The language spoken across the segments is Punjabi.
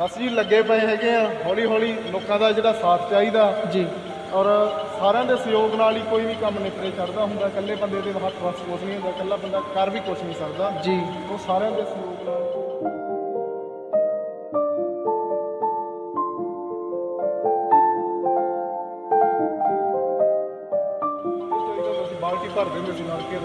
ਬਸ ਜੀ ਲੱਗੇ ਪਏ ਹੈਗੇ ਆ ਹੌਲੀ ਹੌਲੀ ਲੋਕਾਂ ਦਾ ਜਿਹੜਾ ਸਾਥ ਚਾਹੀਦਾ। ਜੀ। ਔਰ ਸਾਰਿਆਂ ਦੇ ਸਹਿਯੋਗ ਨਾਲ ਹੀ ਕੋਈ ਵੀ ਕੰਮ ਨਿਪਰੇ ਚੜਦਾ ਹੁੰਦਾ ਇਕੱਲੇ ਬੰਦੇ ਦੇ ਹੱਥ ਵਸ ਕੁਛ ਨਹੀਂ ਹੁੰਦਾ ਇਕੱਲਾ ਬੰਦਾ ਕਰ ਵੀ ਕੁਛ ਨਹੀਂ ਸਕਦਾ। ਜੀ। ਉਹ ਸਾਰਿਆਂ ਦੇ ਸਹਿਯੋਗ ਨਾਲ। ਬਾਲਟੀ ਭਰ ਦਿੰਦੇ ਸੀ ਨਲਕੇ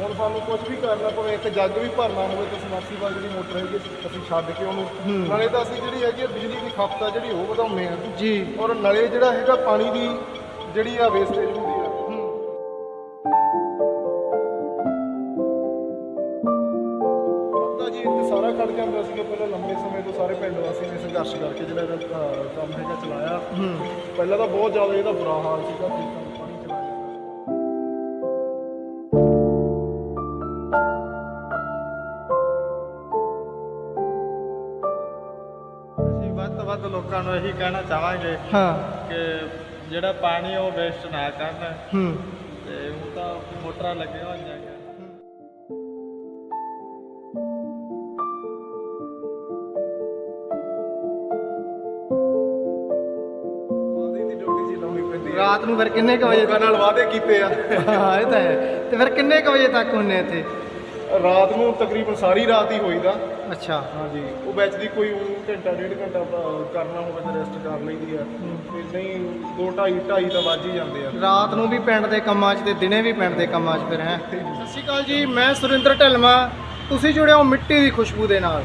ਹੁਣ ਸਾਨੂੰ ਕੁਝ ਵੀ ਕਰਨਾ ਪਵੇ ਇੱਕ ਜੱਗ ਵੀ ਭਰਨਾ ਹੋਵੇ ਤਾਂ ਸਮਰਸੀਬਲ ਜਿਹੜੀ ਮੋਟਰ ਹੈਗੀ ਅਸੀਂ ਛੱਡ ਕੇ ਉਹਨੂੰ ਨਾਲੇ ਤਾਂ ਅਸੀਂ ਜਿਹੜੀ ਹੈਗੀ ਆ ਬਿਜਲੀ ਦੀ ਖਪਤ ਆ ਜਿਹੜੀ ਉਹ ਵਧਾਉਂਦੇ ਆ ਜੀ। ਔਰ ਨਲੇ ਜਿਹੜਾ ਹੈਗਾ ਪਾਣੀ ਦੀ ਜਿਹੜੀ ਆ ਵੇਸਟੇਜ ਹੁੰਦੀ ਆ। ਪਤਾ ਜੀ ਇੱਥੇ ਸਾਰਾ ਖੜ ਜਾਂਦਾ ਸੀਗਾ ਪਹਿਲਾਂ ਲੰਬੇ ਸਮੇਂ ਤੋਂ ਸਾਰੇ ਪਿੰਡ ਵਾਸੀਆਂ ਨੇ ਸੰਘਰਸ਼ ਕਰਕੇ ਜਿਹੜਾ ਇਹਦਾ ਅਹ, ਕੰਮ ਹੈਗਾ ਚਲਾਇਆ। ਪਹਿਲਾਂ ਤਾਂ ਬਹੁਤ ਜ਼ਿਆਦਾ ਇਹਦਾ ਬੁਰਾ ਹਾਲ ਸੀਗਾ ਵੱਧ ਲੋਕਾਂ ਨੂੰ ਇਹੀ ਕਹਿਣਾ ਚਾਹਾਂਗੇ ਹਾਂ। ਕਿ ਜਿਹੜਾ ਪਾਣੀ ਉਹ ਵੇਸਟ ਨਾ ਕਰਨ। ਹੂੰ। ਤੇ ਉਹ ਤਾਂ ਮੋਟਰਾਂ ਲੱਗੀਆਂ ਹੋਈਆਂ ਨੇ। ਰਾਤ ਨੂੰ ਫਿਰ ਕਿੰਨੇ ਕ ਵਜੇ ਲੋਕਾਂ ਨਾਲ ਵਾਅਦੇ ਕੀਤੇ ਆ। ਹਾਂ ਇਹ ਤਾਂ ਹੈ। ਤੇ ਫਿਰ ਕਿੰਨੇ ਕ ਵਜੇ ਤੱਕ ਹੁੰਨੇ ਇੱਥੇ? ਰਾਤ ਨੂੰ ਤਕਰੀਬਨ ਸਾਰੀ ਰਾਤ ਹੀ ਹੋਈਦਾ। ਅੱਛਾ। ਹਾਂਜੀ। ਉਹ ਵਿੱਚ ਦੀ ਕੋਈ ਊਂ ਘੰਟਾ ਡੇਢ ਘੰਟਾ ਅਹ, ਕਰਨਾ ਹੋਵੇ ਤਾਂ ਰੈਸਟ ਕਰ ਲਈਦੀ ਆ। ਤੇ ਨਹੀਂ 2 2.5 2.5 ਤਾਂ ਵੱਜ ਹੀ ਜਾਂਦੇ ਆ। ਰਾਤ ਨੂੰ ਵੀ ਪਿੰਡ ਦੇ ਕੰਮਾਂ 'ਚ ਤੇ ਦਿਨੇ ਵੀ ਪਿੰਡ ਦੇ ਕੰਮਾਂ 'ਚ ਫਿਰ ਹੈ। ਸਤਿ ਸ਼੍ਰੀ ਅਕਾਲ ਜੀ ਮੈਂ ਸੁਰਿੰਦਰ ਢਿਲਮਾ ਤੁਸੀਂ ਜੁੜੇ ਹੋ ਮਿੱਟੀ ਦੀ ਖੁਸ਼ਬੂ ਦੇ ਨਾਲ।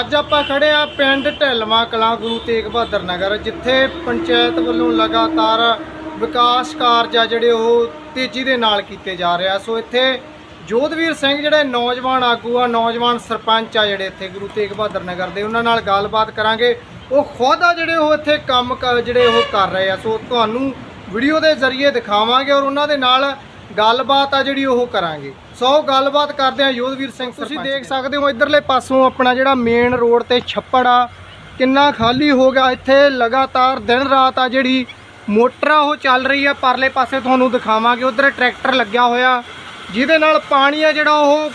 ਅੱਜ ਆਪਾਂ ਖੜੇ ਆ ਪਿੰਡ ਢਿਲਮਾ ਕਲਾਂ ਗੁਰੂ ਤੇਗ ਬਹਾਦਰ ਨਗਰ ਜਿੱਥੇ ਪੰਚਾਇਤ ਵੱਲੋਂ ਲਗਾਤਾਰ ਵਿਕਾਸ ਕਾਰਜ ਆ ਜਿਹੜੇ ਉਹ ਤੇਜ਼ੀ ਦੇ ਨਾਲ ਕੀਤੇ ਜਾ ਰਹੇ ਆ। ਸੋ ਇੱਥੇ ਜੋਧਵੀਰ ਸਿੰਘ ਜਿਹੜੇ ਨੌਜਵਾਨ ਆਗੂ ਆ ਨੌਜਵਾਨ ਸਰਪੰਚ ਆ ਜਿਹੜੇ ਇੱਥੇ ਗੁਰੂ ਤੇਗ ਬਹਾਦਰ ਨਗਰ ਦੇ ਉਹਨਾਂ ਨਾਲ ਗੱਲਬਾਤ ਕਰਾਂਗੇ। ਉਹ ਖੁਦ ਆ ਜਿਹੜੇ ਉਹ ਇੱਥੇ ਕੰਮ ਜਿਹੜੇ ਉਹ ਕਰ ਰਹੇ ਆ। ਸੋ ਤੁਹਾਨੂੰ ਵੀਡੀਓ ਦੇ ਜ਼ਰੀਏ ਦਿਖਾਵਾਂਗੇ ਔਰ ਉਹਨਾਂ ਦੇ ਨਾਲ ਗੱਲਬਾਤ ਆ ਜਿਹੜੀ ਉਹ ਕਰਾਂਗੇ। ਸੋ ਗੱਲਬਾਤ ਕਰਦੇ ਆ ਯੋਧਵੀਰ ਸਿੰਘ ਤੁਸੀਂ ਦੇਖ ਸਕਦੇ ਹੋ ਇਧਰਲੇ ਪਾਸੋਂ ਆਪਣਾ ਜਿਹੜਾ ਮੇਨ ਰੋਡ ਤੇ ਛੱਪੜ ਆ ਕਿੰਨਾ ਖਾਲੀ ਹੋ ਗਿਆ। ਇੱਥੇ ਲਗਾਤਾਰ ਦਿਨ ਰਾਤ ਆ ਜਿਹੜੀ ਮੋਟਰ ਆ ਉਹ ਚੱਲ ਰਹੀ ਆ। ਪਰਲੇ ਪਾਸੇ ਤੁਹਾਨੂੰ ਦਿਖਾਵਾਂਗੇ। ਉਧਰ ਟਰੈਕਟਰ ਲੱਗਿਆ ਹੋਇਆ। ਜਿਹਦੇ ਨਾਲ ਪਾਣੀ ਆ ਜਿਹੜਾ ਉਹ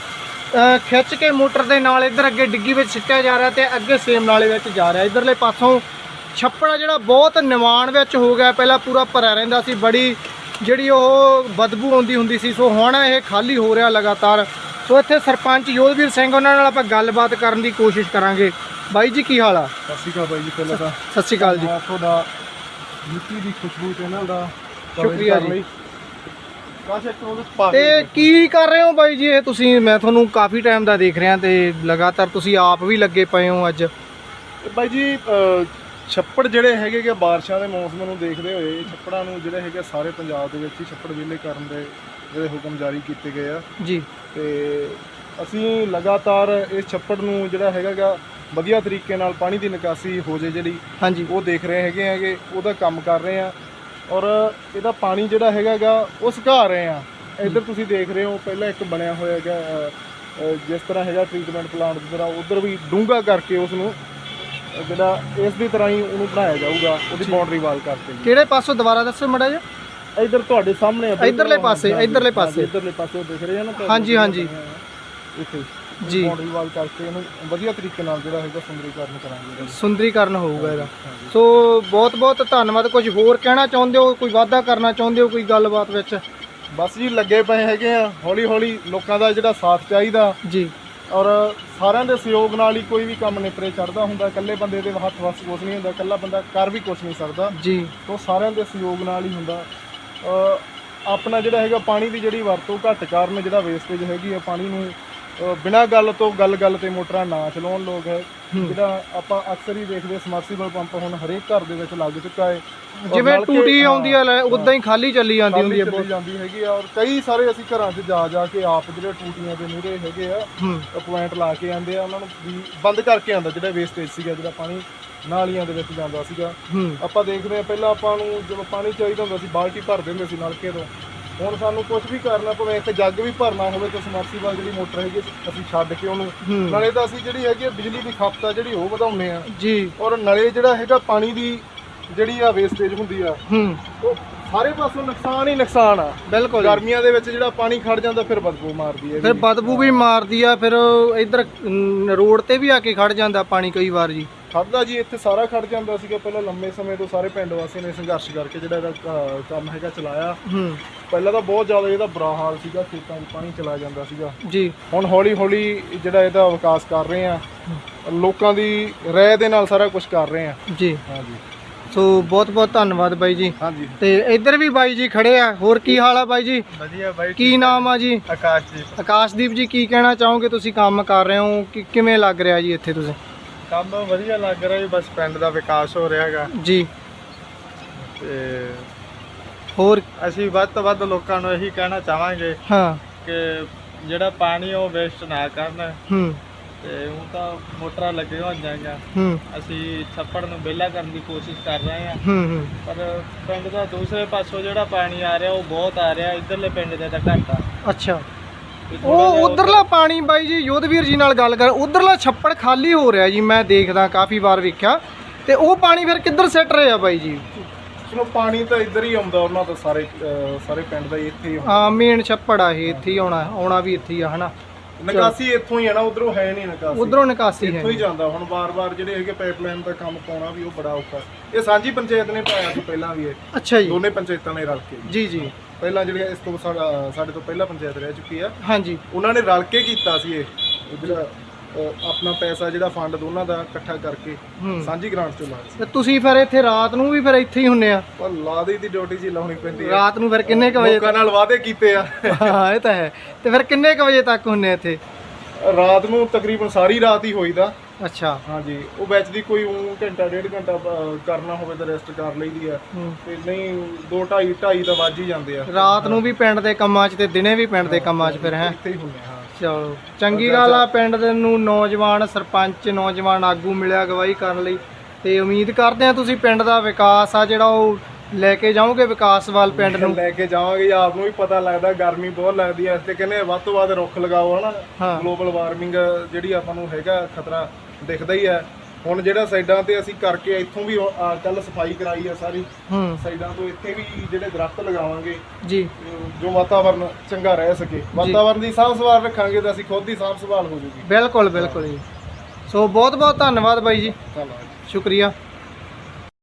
ਖਿੱਚ ਕੇ ਮੋਟਰ ਦੇ ਨਾਲ ਇਧਰ ਅੱਗੇ ਡਿੱਗੀ ਵਿੱਚ ਸਿੱਟਿਆ ਜਾ ਰਿਹਾ ਤੇ ਅੱਗੇ ਸੇਮ ਨਾਲੇ ਵਿੱਚ ਜਾ ਰਿਹਾ। ਇਧਰਲੇ ਪਾਸੋਂ ਛੱਪੜ ਜਿਹੜਾ ਬਹੁਤ ਨਿਵਾਣ ਵਿੱਚ ਹੋ ਗਿਆ। ਪਹਿਲਾਂ ਪੂਰਾ ਭਰਿਆ ਰਹਿੰਦਾ ਸੀ ਬੜੀ ਜਿਹੜੀ ਉਹ ਬਦਬੂ ਆਉਂਦੀ ਹੁੰਦੀ ਸੀ। ਸੋ ਹੁਣ ਇਹ ਖਾਲੀ ਹੋ ਰਿਹਾ ਲਗਾਤਾਰ। ਸੋ ਇੱਥੇ ਸਰਪੰਚ ਯੋਧਵੀਰ ਸਿੰਘ ਉਹਨਾਂ ਨਾਲ ਆਪਾਂ ਗੱਲਬਾਤ ਕਰਨ ਦੀ ਕੋਸ਼ਿਸ਼ ਕਰਾਂਗੇ। ਬਾਈ ਜੀ ਕੀ ਹਾਲ ਆ? ਸਤਿ ਸ਼੍ਰੀ ਅਕਾਲ ਬਾਈ ਜੀ ਪਹਿਲਾਂ ਤਾਂ ਸਤਿ ਸ਼੍ਰੀ ਅਕਾਲ ਜੀ। ਤੁਹਾਡਾ ਮਿੱਟੀ ਦੀ ਖੁਸ਼ਬੂ ਚੈਨਲ ਦਾ ਸ਼ੁਕਰੀਆ ਜੀ। ਤੇ ਕੀ ਕਰ ਰਹੇ ਹੋ ਬਾਈ ਜੀ ਇਹ ਤੁਸੀਂ? ਮੈਂ ਤੁਹਾਨੂੰ ਕਾਫੀ ਟਾਈਮ ਦਾ ਦੇਖ ਰਿਹਾ ਤੇ ਲਗਾਤਾਰ ਤੁਸੀਂ ਆਪ ਵੀ ਲੱਗੇ ਪਏ ਹੋ ਅੱਜ। ਬਾਈ ਜੀ ਛੱਪੜ ਜਿਹੜੇ ਹੈਗੇ ਕਿ ਬਾਰਿਸ਼ਾਂ ਦੇ ਮੌਸਮ ਨੂੰ ਦੇਖਦੇ ਹੋਏ ਛੱਪੜਾਂ ਨੂੰ ਜਿਹੜੇ ਹੈਗੇ ਸਾਰੇ ਪੰਜਾਬ ਦੇ ਵਿੱਚ ਹੀ ਛੱਪੜ ਵਿਹਲੇ ਕਰਨ ਦੇ ਜਿਹੜੇ ਹੁਕਮ ਜਾਰੀ ਕੀਤੇ ਗਏ ਆ। ਜੀ। ਤੇ ਅਸੀਂ ਲਗਾਤਾਰ ਇਸ ਛੱਪੜ ਨੂੰ ਜਿਹੜਾ ਹੈਗਾਗਾ ਵਧੀਆ ਤਰੀਕੇ ਨਾਲ ਪਾਣੀ ਦੀ ਨਿਕਾਸੀ ਹੋ ਜੇ ਜਿਹੜੀ ਹਾਂਜੀ। ਉਹ ਦੇਖ ਰਹੇ ਹੈਗੇ ਆਗੇ ਉਹਦਾ ਕੰਮ ਕਰ ਰਹੇ ਆ। ਔਰ ਇਹਦਾ ਪਾਣੀ ਜਿਹੜਾ ਹੈਗਾਗਾ ਉਹ ਸੁਕਾ ਰਹੇ ਆ ਇੱਧਰ ਤੁਸੀਂ ਦੇਖ ਰਹੇ ਹੋ ਪਹਿਲਾਂ ਇੱਕ ਬਣਿਆ ਹੋਇਆ ਹੈਗਾ ਅ, ਜਿਸ ਤਰ੍ਹਾਂ ਹੈਗਾ ਟ੍ਰੀਟਮੈਂਟ ਪਲਾਂਟ ਦੀ ਤਰ੍ਹਾਂ ਉਧਰ ਵੀ ਡੂੰਘਾ ਕਰਕੇ ਉਸ ਨੂੰ ਅ, ਜਿਹੜਾ ਇਸ ਦੀ ਤਰ੍ਹਾਂ ਹੀ ਉਹਨੂੰ ਬਣਾਇਆ ਜਾਊਗਾ ਉਹਦੀ ਬਾਉਂਡਰੀ ਵਾਲ ਕਰਕੇ ਕਿਹੜੇ ਪਾਸੋਂ ਦੁਬਾਰਾ ਦੱਸੋ ਮੜਾ ਜੀ ਇੱਧਰ ਤੁਹਾਡੇ ਸਾਹਮਣੇ ਆ ਇੱਧਰਲੇ ਪਾਸੇ, ਹਾਂਜੀ, ਇੱਧਰਲੇ ਪਾਸੇ। ਹਾਂਜੀ, ਇੱਧਰਲੇ ਪਾਸੇ ਉਹ ਦਿਖ ਰਹੇ ਆ ਨਾ ਤੁਹਾਨੂੰ ਹਾਂਜੀ, ਹਾਂਜੀ। ਇੱਥੇ ਜੀ। ਬਾਉਂਡਰੀ ਵਾਲ ਕਰਕੇ ਇਹਨੂੰ ਵਧੀਆ ਤਰੀਕੇ ਨਾਲ ਜਿਹੜਾ ਹੈਗਾ ਸੁੰਦਰੀਕਰਨ ਕਰਾਂਗੇ ਇਹਦਾ। ਸੁੰਦਰੀਕਰਨ ਹੋਊਗਾ ਇਹਦਾ ਸੋ ਬਹੁਤ ਬਹੁਤ ਧੰਨਵਾਦ। ਕੁਝ ਹੋਰ ਕਹਿਣਾ ਚਾਹੁੰਦੇ ਹੋ? ਕੋਈ ਵਾਅਦਾ ਕਰਨਾ ਚਾਹੁੰਦੇ ਹੋ ਕੋਈ ਗੱਲਬਾਤ ਵਿੱਚ? ਬਸ ਜੀ ਲੱਗੇ ਪਏ ਹੈਗੇ ਆ। ਹੌਲੀ ਹੌਲੀ ਲੋਕਾਂ ਦਾ ਜਿਹੜਾ ਸਾਥ ਚਾਹੀਦਾ। ਜੀ। ਔਰ ਸਾਰਿਆਂ ਦੇ ਸਹਿਯੋਗ ਨਾਲ ਹੀ ਕੋਈ ਵੀ ਕੰਮ ਨਿਪਰੇ ਚੜਦਾ ਹੁੰਦਾ। ਇਕੱਲੇ ਬੰਦੇ ਦੇ ਹੱਥ ਵਸ ਕੁਛ ਨਹੀਂ ਹੁੰਦਾ। ਇਕੱਲਾ ਬੰਦਾ ਕਰ ਵੀ ਕੁਛ ਨਹੀਂ ਸਕਦਾ। ਜੀ। ਤੋਂ ਸਾਰਿਆਂ ਦੇ ਸਹਿਯੋਗ ਨਾਲ ਹੀ ਹੁੰਦਾ। ਆਪਣਾ ਜਿਹੜਾ ਹੈਗਾ ਪਾਣੀ ਦੀ ਜਿਹੜੀ ਵਰਤੋਂ ਘੱਟ ਕਾਰਨ ਜਿਹੜਾ ਵੇਸਟੇਜ ਹੈਗੀ ਆ ਪਾਣੀ ਨੂੰ ਬਿਨਾਂ ਗੱਲ ਤੋਂ ਗੱਲ-ਗੱਲ ਤੇ ਮੋਟਰਾਂ ਨਾ ਚਲਾਉਣ ਲੋਕ ਹੈ। ਜਿਹੜਾ ਆਪਾਂ ਅਕਸਰ ਹੀ ਦੇਖਦੇ ਸਮਰਸੀਬਲ ਪੰਪ ਹੁਣ ਹਰੇਕ ਘਰ ਦੇ ਵਿੱਚ ਲੱਗ ਚੁੱਕਾ ਹੈ। ਜਿਵੇਂ ਟੂਟੀ ਹਾਂ, ਆਉਂਦੀ ਆ ਉਦਾਂ ਹੀ ਖਾਲੀ ਚੱਲੀ ਜਾਂਦੀ ਹੁੰਦੀ ਹੈ ਚੱਲੀ ਜਾਂਦੀ ਹੈਗੀ ਆ ਔਰ ਕਈ ਸਾਰੇ ਅਸੀਂ ਘਰਾਂ 'ਚ ਜਾ ਜਾ ਕੇ ਆਪ ਜਿਹੜੇ ਟੂਟੀਆਂ ਦੇ ਮੂਹਰੇ ਹੈਗੇ ਆ ਹੂੰ। ਪੁਆਇੰਟ ਲਾ ਕੇ ਆਂਦੇ ਆ ਉਹਨਾਂ ਨੂੰ ਬੰਦ ਕਰਕੇ ਆਂਦਾ ਜਿਹੜਾ ਵੇਸਟੇਜ ਸੀਗਾ ਜਿਹੜਾ ਪਾਣੀ ਨਾਲੀਆਂ ਦੇ ਵਿੱਚ ਜਾਂਦਾ ਸੀਗਾ। ਹੂੰ। ਆਪਾਂ ਦੇਖਦੇ ਆ ਪਹਿਲਾਂ ਆਪਾਂ ਨੂੰ ਜਦੋਂ ਪਾਣੀ ਚਾਹੀਦਾ ਹੁੰਦਾ ਸੀ ਬਾਲਟੀ ਭਰ ਦਿੰਦੇ ਸੀ ਨਲਕੇ ਤੋਂ। ਹੁਣ ਸਾਨੂੰ ਕੁਝ ਵੀ ਕਰਨਾ ਪਵੇ ਇੱਕ ਜੱਗ ਵੀ ਭਰਨਾ ਹੋਵੇ ਤਾਂ ਸਮਰਸੀਬਲ ਜਿਹੜੀ ਮੋਟਰ ਹੈਗੀ ਅਸੀਂ ਛੱਡ ਕੇ ਉਹਨੂੰ। ਨਾਲੇ ਤਾਂ ਅਸੀਂ ਜਿਹੜੀ ਹੈਗੀ ਆ ਬਿਜਲੀ ਦੀ ਖਪਤ ਆ ਜਿਹੜੀ ਉਹ ਵਧਾਉਂਦੇ ਆ। ਜੀ। ਔਰ ਨਲੇ ਜਿਹੜਾ ਹੈਗਾ ਪਾਣੀ ਦੀ ਜਿਹੜੀ ਆ ਵੇਸਟੇਜ ਹੁੰਦੀ ਆ ਹੂੰ। ਉਹ ਸਾਰੇ ਪਾਸੋਂ ਨੁਕਸਾਨ ਹੀ ਨੁਕਸਾਨ ਆ। ਬਿਲਕੁਲ। ਗਰਮੀਆਂ ਦੇ ਵਿੱਚ ਜਿਹੜਾ ਪਾਣੀ ਖੜ ਜਾਂਦਾ ਫਿਰ ਬਦਬੂ ਮਾਰਦੀ ਹੈ ਫਿਰ ਬਦਬੂ ਵੀ ਮਾਰਦੀ ਆ ਫਿਰ ਇਧਰ ਰੋਡ ਤੇ ਵੀ ਆ ਕੇ ਖੜ ਜਾਂਦਾ ਪਾਣੀ ਕਈ ਵਾਰ ਜੀ। ਖੜਦਾ ਜੀ ਇੱਥੇ ਸਾਰਾ ਖੜ ਜਾਂਦਾ ਸੀਗਾ ਪਹਿਲਾਂ ਲੰਮੇ ਸਮੇਂ ਤੋਂ ਸਾਰੇ ਪਿੰਡ ਵਾਸੀਆਂ ਨੇ ਸੰਘਰਸ਼ ਕਰਕੇ ਜਿਹੜਾ ਇਹਦਾ ਕੰਮ ਹੈਗਾ ਚਲਾਇਆ। ਹੂੰ। ਪਹਿਲਾਂ ਤਾਂ ਬਹੁਤ ਜ਼ਿਆਦਾ ਇਹਦਾ ਬੁਰਾ ਹਾਲ ਸੀਗਾ ਖੇਤਾਂ 'ਚ ਪਾਣੀ ਚਲਾ ਜਾਂਦਾ ਸੀਗਾ। ਜੀ। ਹੁਣ ਹੌਲੀ ਹੌਲੀ ਜਿਹੜਾ ਇਹਦਾ ਵਿਕਾਸ ਕਰ ਰਹੇ ਆ ਲੋਕਾਂ ਦੀ ਰਾਏ ਦੇ ਨਾਲ ਸਾਰਾ ਕੁਝ ਕਰ ਰਹੇ ਆ। ਜੀ। ਹਾਂਜੀ। ਸੋ ਬਹੁਤ ਬਹੁਤ ਧੰਨਵਾਦ ਬਾਈ ਜੀ। ਹਾਂਜੀ। ਤੇ ਇੱਧਰ ਵੀ ਬਾਈ ਜੀ ਖੜੇ ਆ। ਹੋਰ ਕੀ ਹਾਲ ਆ ਬਾਈ ਜੀ? ਵਧੀਆ ਬਾਈ ਕੀ ਨਾਮ ਆ ਜੀ? ਆਕਾਸ਼ਦੀਪ ਆਕਾਸ਼ਦੀਪ ਜੀ ਕੀ ਕਹਿਣਾ ਚਾਹੋਗੇ ਤੁਸੀਂ? ਕੰਮ ਕਰ ਰਹੇ ਹੋ ਕਿ ਕਿਵੇਂ ਲੱਗ ਰਿਹਾ ਜੀ ਇੱਥੇ ਤੁਸੀਂ? ਕੰਮ ਵਧੀਆ ਲੱਗ ਰਿਹਾ ਜੀ ਬਸ ਪਿੰਡ ਦਾ ਵਿਕਾਸ ਹੋ ਰਿਹਾ ਹੈਗਾ। ਜੀ। ਤੇ ਹੋਰ? ਅਸੀਂ ਵੱਧ ਤੋਂ ਵੱਧ ਲੋਕਾਂ ਨੂੰ ਇਹੀ ਕਹਿਣਾ ਚਾਹਾਂਗੇ ਹਾਂ। ਕਿ ਜਿਹੜਾ ਪਾਣੀ ਉਹ ਵੇਸਟ ਨਾ ਕਰਨ। ਹੂੰ। ਤੇ ਉਹ ਤਾਂ ਮੋਟਰਾਂ ਲੱਗੇ ਹੋਈਆਂ ਜਾਂਗਾ ਹੂੰ। ਅਸੀਂ ਛੱਪੜ ਨੂੰ ਵਿਹਲਾ ਕਰਨ ਦੀ ਕੋਸ਼ਿਸ਼ ਕਰ ਰਹੇ ਹਾਂ। ਹੂੰ ਹੂੰ। ਪਰ ਪਿੰਡ ਦਾ ਦੂਸਰੇ ਪਾਸੋਂ ਜਿਹੜਾ ਪਾਣੀ ਆ ਰਿਹਾ ਉਹ ਬਹੁਤ ਆ ਰਿਹਾ ਇਧਰਲੇ ਪਿੰਡ ਦੇ ਤਾਂ ਘੱਟ ਆ। ਅੱਛਾ। ਉਹ ਉਧਰਲਾ ਪਾਣੀ ਬਾਈ ਜੀ ਯੋਧਵੀਰ ਜੀ ਨਾਲ ਗੱਲ ਕਰ ਉਧਰਲਾ ਛੱਪੜ ਖਾਲੀ ਹੋ ਰਿਹਾ ਜੀ ਮੈਂ ਦੇਖਦਾ ਕਾਫੀ ਵਾਰ ਵੇਖਿਆ। ਤੇ ਉਹ ਪਾਣੀ ਫਿਰ ਕਿੱਧਰ ਸਿੱਟ ਰਹੇ ਬਾਈ ਜੀ? ਚਲੋ ਪਾਣੀ ਤਾਂ ਇੱਧਰ ਹੀ ਆਉਂਦਾ ਉਹਨਾਂ ਦਾ ਸਾਰੇ ਅ, ਸਾਰੇ ਪਿੰਡ ਦਾ ਹੀ ਇੱਥੇ ਹੀ ਆਉਂਦਾ। ਆ ਮੇਨ ਛੱਪੜ ਆ ਇਹ ਇੱਥੇ ਹੀ ਆਉਣਾ ਆਉਣਾ ਵੀ ਇੱਥੇ ਹੀ ਆ ਹਨਾ? ਨਿਕਾਸੀ ਇੱਥੋਂ ਹੀ ਆ ਨਾ ਉਧਰੋਂ ਹੈ ਨਹੀਂ ਨਿਕਾਸੀ। ਉਧਰੋਂ ਨਿਕਾਸੀ ਹੈ ਇੱਥੋਂ ਹੀ ਜਾਂਦਾ ਹੁਣ ਬਾਰ-ਬਾਰ ਜਿਹੜੇ ਹੈਗੇ ਪਾਈਪਲਾਈਨ ਦਾ ਕੰਮ ਪਾਉਣਾ ਵੀ ਉਹ ਬੜਾ ਔਖਾ। ਇਹ ਸਾਂਝੀ ਪੰਚਾਇਤ ਨੇ ਪਾਇਆ ਸੀ ਪਹਿਲਾਂ ਵੀ ਇਹ। ਅੱਛਾ ਜੀ। ਦੋਨੇ ਪੰਚਾਇਤਾਂ ਨੇ ਰਲ ਕੇ। ਜੀ ਜੀ। ਪਹਿਲਾਂ ਜਿਹੜੀਆਂ ਇਸ ਤੋਂ ਸਾਡਾ ਸਾਡੇ ਤੋਂ ਪਹਿਲਾਂ ਪੰਚਾਇਤ ਰਹਿ ਚੁੱਕੀ ਆ ਹਾਂਜੀ। ਉਹਨਾਂ ਨੇ ਰਲ ਕੇ ਕੀਤਾ ਸੀ ਇਹ। ਜਿਹੜਾ ਆਪਣਾ ਪੈਸਾ ਜਿਹੜਾ ਫੰਡ ਦੋਨਾਂ ਦਾ ਇਕੱਠਾ ਕਰਕੇ ਹੂੰ। ਸਾਂਝੀ ਗ੍ਰਾਂਟ ਚੋਂ ਲਾਇਆ ਸੀ। ਤੇ ਤੁਸੀਂ ਫਿਰ ਇੱਥੇ ਰਾਤ ਨੂੰ ਵੀ ਫਿਰ ਇੱਥੇ ਹੀ ਹੁੰਨੇ ਆ? ਪਰ ਲਾਦੇ ਦੀ ਡਿਊਟੀ ਜੀ ਲਾਉਣੀ ਪੈਂਦੀ ਆ। ਰਾਤ ਨੂੰ ਫਿਰ ਕਿੰਨੇ ਕੁ ਵਜੇ ਲੋਕਾਂ ਨਾਲ ਵਾਅਦੇ ਕੀਤੇ ਆ। ਹਾਂ ਇਹ ਤਾਂ ਹੈ। ਤੇ ਫਿਰ ਕਿੰਨੇ ਕੁ ਵਜੇ ਤੱਕ ਹੁੰਨੇ ਇੱਥੇ? ਰਾਤ ਨੂੰ ਤਕਰੀਬਨ ਸਾਰੀ ਰਾਤ ਹੀ ਹੋਈਦਾ। ਅੱਛਾ। ਹਾਂਜੀ ਉਹ ਵਿੱਚ ਦੀ ਕੋਈ ਊਂ ਘੰਟਾ ਡੇਢ ਘੰਟਾ ਕਰਨਾ ਹੋਵੇ ਤਾਂ ਰੈਸਟ ਕਰ ਲਈਦੀ ਆ। ਹੂੰ। ਤੇ ਨਹੀਂ 2 2.5 2.5 ਤਾਂ ਵੱਜ ਹੀ ਜਾਂਦੇ ਆ। ਰਾਤ ਨੂੰ ਵੀ ਪਿੰਡ ਦੇ ਕੰਮਾਂ 'ਚ ਤੇ ਦਿਨੇ ਵੀ ਪਿੰਡ ਦੇ ਕੰਮਾਂ 'ਚ ਫਿਰ ਹੈ? ਇੱਥੇ ਹੀ ਹੁੰਦੇ ਆ, ਹਾਂ। ਚਲੋ ਚੰਗੀ ਗੱਲ ਆ ਪਿੰਡ ਦੇ ਨੂੰ ਨੌਜਵਾਨ ਸਰਪੰਚ ਨੌਜਵਾਨ ਆਗੂ ਮਿਲਿਆ ਅਗਵਾਈ ਕਰਨ ਲਈ। ਤੇ ਉਮੀਦ ਕਰਦੇ ਆ ਤੁਸੀਂ ਪਿੰਡ ਦਾ ਵਿਕਾਸ ਆ ਜਿਹੜਾ ਉਹ ਲੈ ਕੇ ਜਾਓਗੇ ਵਿਕਾਸ ਵੱਲ ਪਿੰਡ ਨੂੰ? ਲੈ ਕੇ ਜਾਵਾਂਗੇ ਆਪ ਨੂੰ ਵੀ ਪਤਾ ਲੱਗਦਾ ਗਰਮੀ ਬਹੁਤ ਲੱਗਦੀ ਐ ਤੇ ਕਹਿੰਦੇ ਵੱਧ ਤੋਂ ਵੱਧ ਰੁੱਖ ਲਗਾਓ ਹਨਾ। ਹਾਂ। ਗਲੋਬਲ ਵਾਰਮਿੰਗ ਜਿਹੜੀ ਆਪਾਂ ਨੂੰ ਹੈਗਾ ਖਤਰਾ। ਦਿਖਦਾ ਹੀ ਹੈ ਹੁਣ ਜਿਹੜਾ ਸਾਈਡਾਂ ਤੇ ਅਸੀਂ ਕਰਕੇ ਇੱਥੋਂ ਵੀ ਕੱਲ ਸਫ਼ਾਈ ਕਰਾਈ ਆ ਸਾਰੀ। ਹੂੰ। ਸਾਈਡਾਂ ਤੋਂ ਇੱਥੇ ਵੀ ਜਿਹੜੇ ਦਰਖਤ ਲਗਾਵਾਂਗੇ ਜੀ। ਜੋ ਵਾਤਾਵਰਨ ਚੰਗਾ ਰਹਿ ਸਕੇ। ਵਾਤਾਵਰਨ ਦੀ ਸਾਂਭ ਸੰਭਾਲ ਰੱਖਾਂਗੇ ਤਾਂ ਅਸੀਂ ਖੁਦ ਦੀ ਸਾਂਭ ਸੰਭਾਲ ਹੋ ਜੂਗੀ। ਬਿਲਕੁਲ ਬਿਲਕੁਲ ਜੀ। ਸੋ ਬਹੁਤ ਬਹੁਤ ਧੰਨਵਾਦ ਬਾਈ ਜੀ। ਧੰਨਵਾਦ ਸ਼ੁਕਰੀਆ।